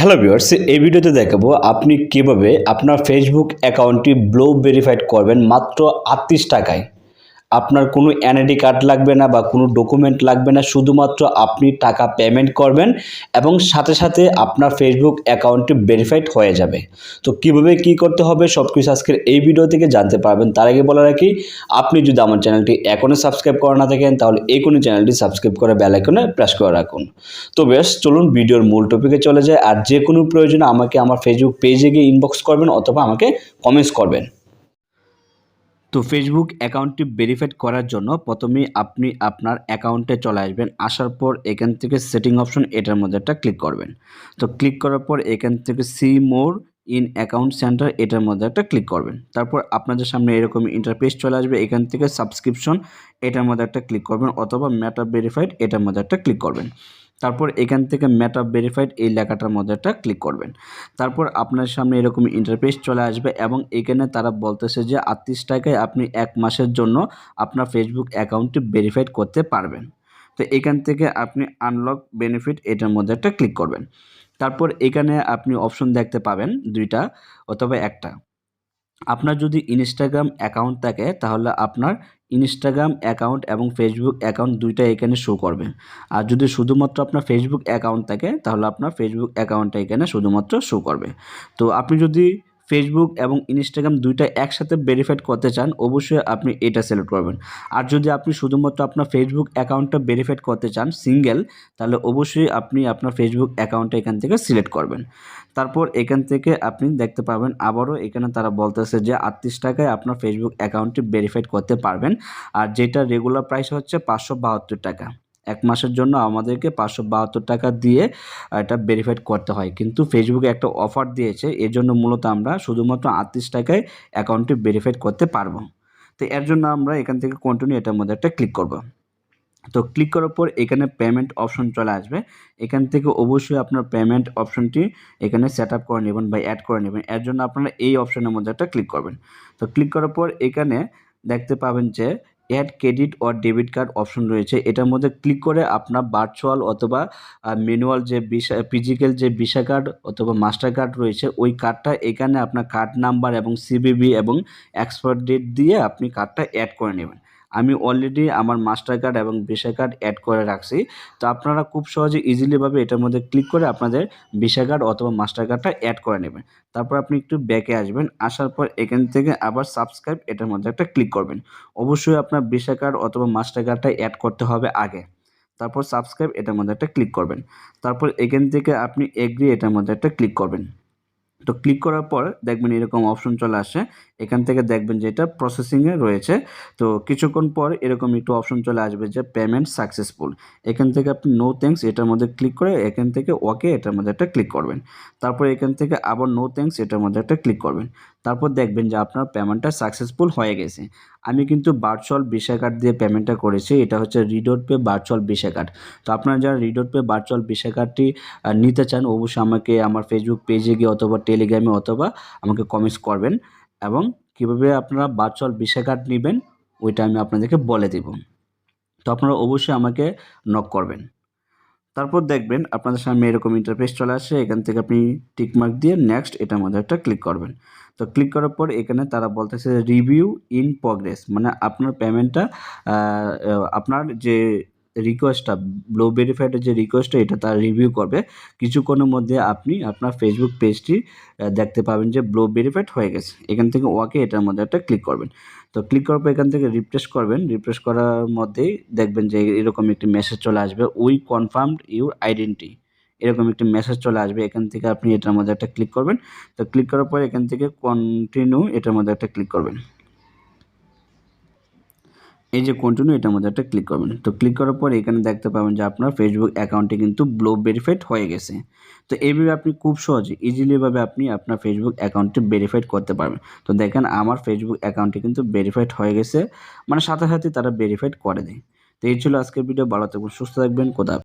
Hello viewers এই ভিডিওতে দেখাবো আপনি কীভাবে আপনার ফেসবুক অ্যাকাউন্টটি ব্লো ভেরিফাইড করবেন মাত্র আটত্রিশ টাকায়। আপনার কোনো এনআইডি কার্ড লাগবে না বা কোনো ডকুমেন্ট লাগবে না, শুধুমাত্র আপনি টাকা পেমেন্ট করবেন এবং সাথে সাথে আপনার ফেসবুক অ্যাকাউন্টটি ভেরিফাইড হয়ে যাবে। তো কীভাবে কি করতে হবে সব কিছু আজকের এই ভিডিও থেকে জানতে পারবেন। তার আগে বলে রাখি, আপনি যদি আমার চ্যানেলটি এখনও সাবস্ক্রাইব করে না থাকেন, তাহলে এই কোনো চ্যানেলটি সাবস্ক্রাইব করে আইকনে প্রেস করে রাখুন। তো বেশ, চলুন ভিডিওর মূল টপিকে চলে যায় আর যে কোনো প্রয়োজনে আমাকে আমার ফেসবুক পেজে গিয়ে ইনবক্স করবেন অথবা আমাকে কমেন্টস করবেন। তো ফেসবুক অ্যাকাউন্টটি ভেরিফাইড করার জন্য প্রথমেই আপনি আপনার অ্যাকাউন্টে চলে আসবেন। আসার পর এখান থেকে সেটিং অপশন এটার মধ্যে একটা ক্লিক করবেন। তো ক্লিক করার পর এখান থেকে see more in account center এটার মধ্যে একটা ক্লিক করবেন। তারপর আপনাদের সামনে এরকম ইন্টারফেস চলে আসবে। এখান থেকে সাবস্ক্রিপশন এটার মধ্যে একটা ক্লিক করবেন অথবা ম্যাটা ভেরিফাইড এটার মধ্যে একটা ক্লিক করবেন। তারপর এখান থেকে ম্যাটা ভেরিফাইড এই লেখাটার মধ্যে একটা ক্লিক করবেন। তারপর আপনার সামনে এরকম ইন্টারফেস চলে আসবে এবং এখানে তারা বলতেছে যে আটত্রিশ টাকায় আপনি এক মাসের জন্য আপনার ফেসবুক অ্যাকাউন্টটি ভেরিফাইড করতে পারবেন। তো এখান থেকে আপনি আনলক বেনিফিট এটার মধ্যে একটা ক্লিক করবেন। তারপর এখানে আপনি অপশন দেখতে পাবেন দুইটা অথবা একটা। আপনার যদি ইনস্টাগ্রাম অ্যাকাউন্ট থাকে, তাহলে আপনার ইনস্টাগ্রাম অ্যাকাউন্ট এবং ফেসবুক অ্যাকাউন্ট দুইটা এখানে শো করবে। আর যদি শুধুমাত্র আপনার ফেসবুক অ্যাকাউন্ট থাকে, তাহলে আপনার ফেসবুক অ্যাকাউন্টটা এখানে শুধুমাত্র শো করবে। তো আপনি যদি ফেসবুক এবং ইনস্টাগ্রাম দুইটা একসাথে ভেরিফাইড করতে চান, অবশ্যই আপনি এটা সিলেক্ট করবেন। আর যদি আপনি শুধুমাত্র আপনার ফেসবুক অ্যাকাউন্টটা ভেরিফাইড করতে চান সিঙ্গেল তাহলে অবশ্যই আপনি আপনার ফেসবুক অ্যাকাউন্টটা এখান থেকে সিলেক্ট করবেন। তারপর এখান থেকে আপনি দেখতে পাবেন, আবারও এখানে তারা বলতেছে যে আটত্রিশ টাকায় আপনার ফেসবুক অ্যাকাউন্টটি ভেরিফাইড করতে পারবেন। আর যেটা রেগুলার প্রাইস হচ্ছে পাঁচশো বাহাত্তর টাকা। এক মাসের জন্য আমাদেরকে পাঁচশো বাহাত্তর টাকা দিয়ে এটা ভেরিফাইড করতে হয়। কিন্তু ফেসবুকে একটা অফার দিয়েছে, এর জন্য মূলত আমরা শুধুমাত্র আটত্রিশ টাকায় অ্যাকাউন্টটি ভেরিফাইড করতে পারব। তো এর জন্য আমরা এখান থেকে কন্টিনিউ এটার মধ্যে একটা ক্লিক করব। তো ক্লিক করার পর এখানে পেমেন্ট অপশন চলে আসবে। এখান থেকে অবশ্যই আপনার পেমেন্ট অপশনটি এখানে সেট আপ করে নেবেন বা অ্যাড করে নেবেন। এর জন্য আপনারা এই অপশনের মধ্যে একটা ক্লিক করবেন। তো ক্লিক করার পর এখানে দেখতে পাবেন যে add credit or debit card option রয়েছে। এটার মধ্যে ক্লিক করে আপনার ভার্চুয়াল অথবা ম্যানুয়াল যে ভিসা ফিজিক্যাল যে ভিসা কার্ড অথবা মাস্টার কার্ড রয়েছে, ওই কার্ডটা এখানে আপনার কার্ড নাম্বার এবং সিবিবি এবং এক্সপায়ার ডেট দিয়ে আপনি কার্ডটা অ্যাড করে নেবেন। আমি অলরেডি আমার মাস্টার কার্ড এবং ভিসা কার্ড অ্যাড করে রাখছি। তো আপনারা খুব সহজে ইজিলিভাবে এটার মধ্যে ক্লিক করে আপনাদের ভিসা কার্ড অথবা মাস্টার কার্ডটা অ্যাড করে নেবেন। তারপর আপনি একটু ব্যাকে আসবেন, আসার পর এখান থেকে আবার সাবস্ক্রাইব এটার মধ্যে একটা ক্লিক করবেন। অবশ্যই আপনার ভিসা কার্ড অথবা মাস্টার কার্ডটা অ্যাড করতে হবে আগে। তারপর সাবস্ক্রাইব এটার মধ্যে একটা ক্লিক করবেন। তারপর এখান থেকে আপনি এগ্রি এটার মধ্যে একটা ক্লিক করবেন। তো ক্লিক করার পর দেখবেন এরকম অপশন চলে আসে এখান থেকে দেখবেন যে এটা প্রসেসিংয়ে রয়েছে। তো কিছুক্ষণ পর এরকম একটু অপশন চলে আসবে যে পেমেন্ট সাকসেসফুল এখান থেকে আপনি নো থ্যাঙ্কস এটার মধ্যে ক্লিক করে এখান থেকে ওকে এটার মধ্যে একটা ক্লিক করবেন। তারপর এখান থেকে আবার নো থ্যাঙ্কস এটার মধ্যে একটা ক্লিক করবেন। তারপর দেখবেন যে আপনার পেমেন্টটা সাকসেসফুল হয়ে গেছে। আমি কিন্তু ভার্চুয়াল ভিসা কার্ড দিয়ে পেমেন্টটা করেছি, এটা হচ্ছে RedotPay virtual Visa card তো আপনারা যারা রিডোট পে ভার্চুয়াল ভিসা কার্ডটি নিতে চান, অবশ্যই আমাকে আমার ফেসবুক পেজে গিয়ে অথবা টেলিগ্রামে অথবা আমাকে কমেন্টস করবেন। এবং কীভাবে আপনারা ভার্চুয়াল ভিসা কার্ড নেবেন, ওইটা আমি আপনাদেরকে বলে দেব। তো আপনারা অবশ্যই আমাকে নক করবেন। তারপর দেখবেন আপনাদের সামনে এরকম ইন্টারফেস চলে আসে, এখান থেকে আপনি টিকমার্ক দিয়ে নেক্সট এটার মধ্যে একটা ক্লিক করবেন। তো ক্লিক করার পর এখানে তারা বলতেছে রিভিউ ইন প্রগ্রেস মানে আপনার পেমেন্টটা আপনার যে রিকোয়েস্টটা ব্লো ভেরিফাইডের যে রিকোয়েস্টটা এটা তার রিভিউ করবে। কিছুক্ষণের মধ্যে আপনি আপনার ফেসবুক পেজটি দেখতে পাবেন যে ব্লো ভেরিফাইড হয়ে গেছে। এখান থেকে ওয়াকে এটার মধ্যে একটা ক্লিক করবেন। তো ক্লিক করার পর এখান থেকে রিফ্রেশ করবেন। রিফ্রেশ করার মধ্যেই দেখবেন যে এরকম একটি মেসেজ চলে আসবে উই কনফার্মড ইউর আইডেন্টি এরকম একটি মেসেজ চলে আসবে। এখান থেকে আপনি এটার মধ্যে একটা ক্লিক করবেন। তো ক্লিক করার পর এখান থেকে কন্টিনিউ এটার মধ্যে একটা ক্লিক করবেন। এই যে কন্টিনিউ এটার মধ্যে একটা ক্লিক করবেন। তো ক্লিক করার পর এখানে দেখতে পাবেন যে আপনার ফেসবুক অ্যাকাউন্টে কিন্তু ব্লো ভেরিফাইড হয়ে গেছে। তো এইভাবে আপনি খুব সহজে ইজিলিভাবে আপনি আপনার ফেসবুক অ্যাকাউন্টটি ভেরিফাইড করতে পারবেন। তো দেখেন আমার ফেসবুক অ্যাকাউন্টটি কিন্তু ভেরিফাইড হয়ে গেছে। মানে সাথে সাথে তারা ভেরিফাইড করে দেয়। তো এই ছিল আজকের ভিডিও ভালো থাকবেন, সুস্থ থাকবেন। কোথাও